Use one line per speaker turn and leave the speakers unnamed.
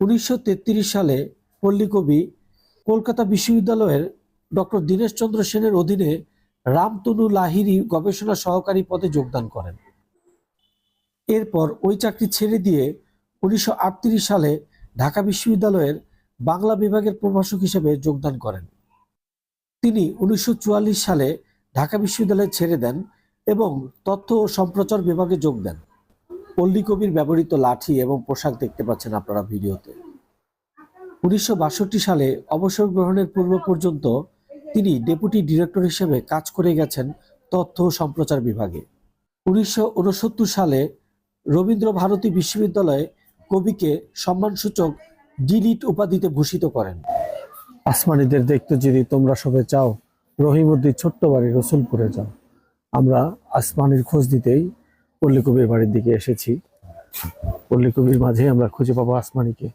উনিশশো তেত্রিশ সালে পল্লীকবি কলকাতা বিশ্ববিদ্যালয়ের ডক্টর দীনেশচন্দ্র সেনের অধীনে রামতনু লাহিড়ী গবেষণা সহকারী পদে যোগদান করেন। এরপর ওই চাকরি ছেড়ে দিয়ে উনিশশো আটত্রিশ সালে ঢাকা বিশ্ববিদ্যালয়ের বাংলা বিভাগের প্রভাষক হিসেবে যোগদান করেন। তিনি উনিশশো চুয়াল্লিশ সালে ঢাকা বিশ্ববিদ্যালয় ছেড়ে দেন এবং তথ্য ও সম্প্রচার বিভাগে যোগ দেন। পল্লী কবির ব্যবহৃত লাঠি এবং পোশাক দেখতে পাচ্ছেন আপনারা ভিডিওতে। উনিশশো বাষট্টি সালে অবসর গ্রহণের পূর্ব পর্যন্ত তিনি ডেপুটি ডিরেক্টর হিসেবে কাজ করে গেছেন তথ্য সম্প্রচার বিভাগে। উনিশশো উনসত্তর সালে রবীন্দ্র ভারতী বিশ্ববিদ্যালয়ে কবিকে সম্মানসূচক ডিলিট উপাধিতে ভূষিত করেন। আসমানিদের দেখতে যদি তোমরা সবে চাও, রহিমুদ্দির ছোট্ট বাড়ি রসুলপুরে যাও। আমরা আসমানির খোঁজ দিতেই পল্লী কবির বাড়ির দিকে এসেছি। পল্লী কবির মাঝে আমরা খুঁজে পাবো আসমানিকে।